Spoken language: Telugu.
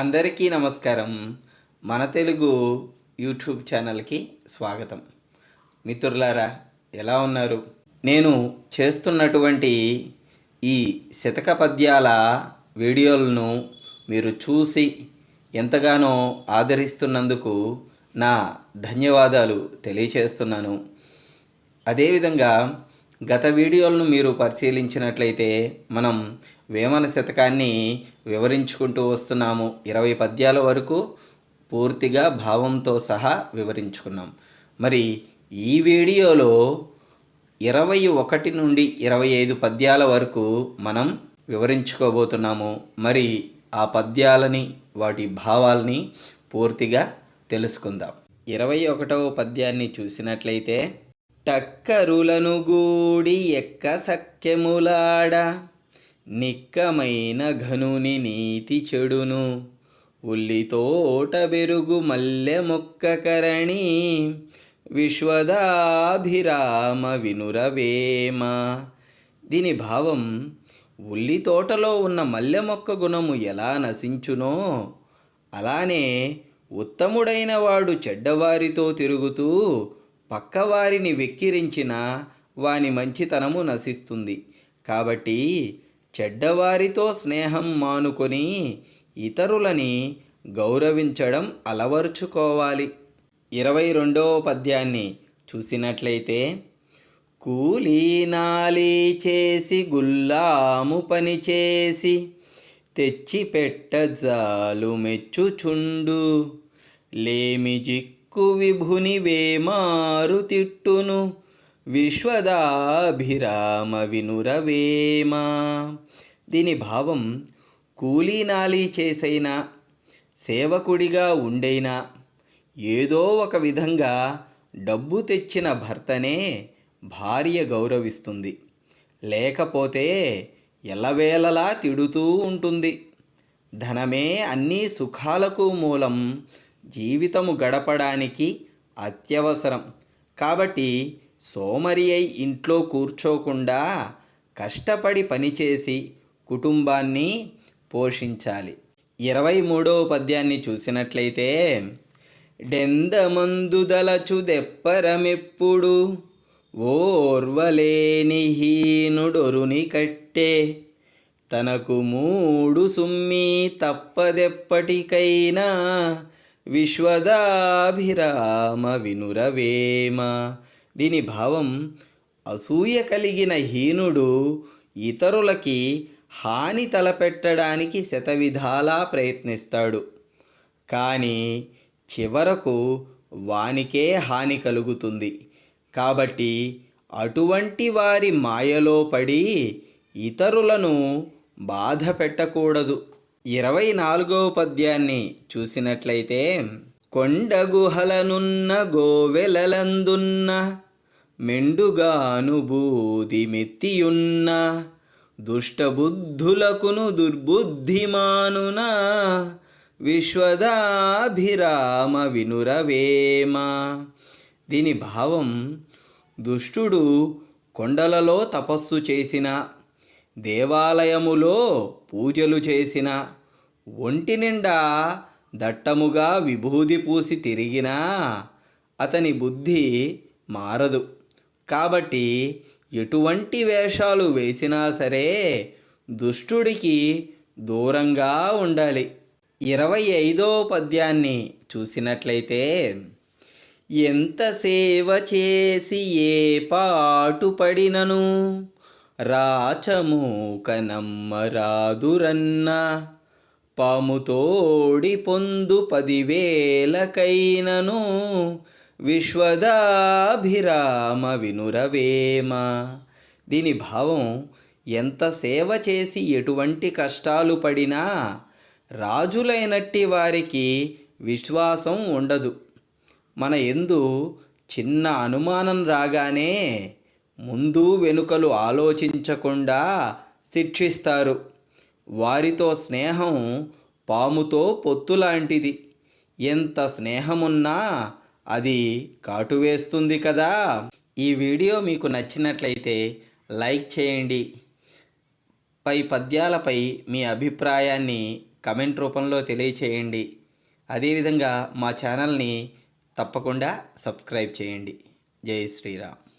అందరికీ నమస్కారం. మన తెలుగు యూట్యూబ్ ఛానల్కి స్వాగతం. మిత్రులారా ఎలా ఉన్నారు? నేను చేస్తున్నటువంటి ఈ శతక పద్యాల వీడియోలను మీరు చూసి ఎంతగానో ఆదరిస్తున్నందుకు నా ధన్యవాదాలు తెలియచేస్తున్నాను. అదేవిధంగా గత వీడియోలను మీరు పరిశీలించినట్లయితే మనం వేమన శతకాన్ని వివరించుకుంటూ వస్తున్నాము. ఇరవై పద్యాల వరకు పూర్తిగా భావంతో సహా వివరించుకున్నాం. మరి ఈ వీడియోలో ఇరవై ఒకటి నుండి ఇరవై ఐదు పద్యాల వరకు మనం వివరించుకోబోతున్నాము. మరి ఆ పద్యాలని వాటి భావాల్ని పూర్తిగా తెలుసుకుందాం. ఇరవై ఒకటవ పద్యాన్ని చూసినట్లయితే టక్కరులను గూడి ఎక్క సఖ్యములాడ నిక్కమైన ఘనుని నీతి చెడును. ఉల్లితోట బెరుగు మల్లె మొక్క కరణి. విశ్వదాభిరామ వినురవేమ దీని భావం ఉల్లి తోటలో ఉన్న మల్లె మొక్క గుణము ఎలా నశించునో అలానే ఉత్తముడైన వాడు చెడ్డవారితో తిరుగుతూ పక్కవారిని వెక్కిరించిన వాని మంచితనము నశిస్తుంది. కాబట్టి చెడ్డవారితో స్నేహం మానుకొని ఇతరులని గౌరవించడం అలవరుచుకోవాలి. ఇరవై రెండవ పద్యాన్ని చూసినట్లయితే కూలీ నాలి చేసి గుల్లాము పని చేసి జాలు మెచ్చుచుండు. లేమి జిక్కు విభుని వేమారు తిట్టును. విశ్వదాభిరామ వినురవేమ దీని భావం కూలీనాలి చేసైనా సేవకుడిగా ఉండైనా ఏదో ఒక విధంగా డబ్బు తెచ్చిన భర్తనే భార్య గౌరవిస్తుంది. లేకపోతే ఎల్లవేళలా తిడుతూ ఉంటుంది. ధనమే అన్ని సుఖాలకు మూలం జీవితము గడపడానికి అత్యవసరం. కాబట్టి సోమరి అయి ఇంట్లో కూర్చోకుండా కష్టపడి పనిచేసి కుటుంబాన్ని పోషించాలి. ఇరవై మూడవ పద్యాన్ని చూసినట్లయితే డెందమందుదలచు దెప్పరమెప్పుడు ఓర్వలేని హీనుడొరుని కట్టే తనకు మూడు సుమ్మి తప్పదెప్పటికైనా విశ్వదాభిరామ వినురవేమ దీని భావం అసూయ కలిగిన హీనుడు ఇతరులకి హాని తలపెట్టడానికి శతవిధాలా ప్రయత్నిస్తాడు. కానీ చివరకు వానికే హాని కలుగుతుంది. కాబట్టి అటువంటి వారి మాయలో పడి ఇతరులను బాధ పెట్టకూడదు ఇరవై నాలుగవ పద్యాన్ని చూసినట్లయితే కొండ గుహలనున్న గోవెలలందున్న మెండుగానుభూతి మెత్తియున్న దుష్టబుద్ధులకును దుర్బుద్ధిమానున విశ్వదాభిరామ వినురవేమ. దీని భావం దుష్టుడు కొండలలో తపస్సు చేసిన దేవాలయములో పూజలు చేసిన ఒంటి నిండా దట్టముగా విభూది పూసి తిరిగినా అతని బుద్ధి మారదు. కాబట్టి ఎటువంటి వేషాలు వేసినా సరే దుష్టుడికి దూరంగా ఉండాలి. ఇరవై ఐదో పద్యాన్ని చూసినట్లయితే ఎంత సేవ చేసి ఏ పాటు పడినను? రాదురన్నా పాముతోడి పొందు పదివేలకైనను విశ్వదాభిరామ వినురవేమ. దీని భావం ఎంత సేవ చేసి ఎటువంటి కష్టాలు పడినా రాజులైనట్టి వారికి విశ్వాసం ఉండదు. మన ఎందు చిన్న అనుమానం రాగానే ముందు వెనుకలు ఆలోచించకుండా శిక్షిస్తారు. వారితో స్నేహం పాముతో పొత్తులాంటిది. ఎంత స్నేహమున్నా అది కాటువేస్తుంది కదా. ఈ వీడియో మీకు నచ్చినట్లయితే లైక్ చేయండి. పై పద్యాలపై మీ అభిప్రాయాన్ని కమెంట్ రూపంలో తెలియచేయండి. అదేవిధంగా మా ఛానల్ని తప్పకుండా సబ్స్క్రైబ్ చేయండి. జై శ్రీరామ్.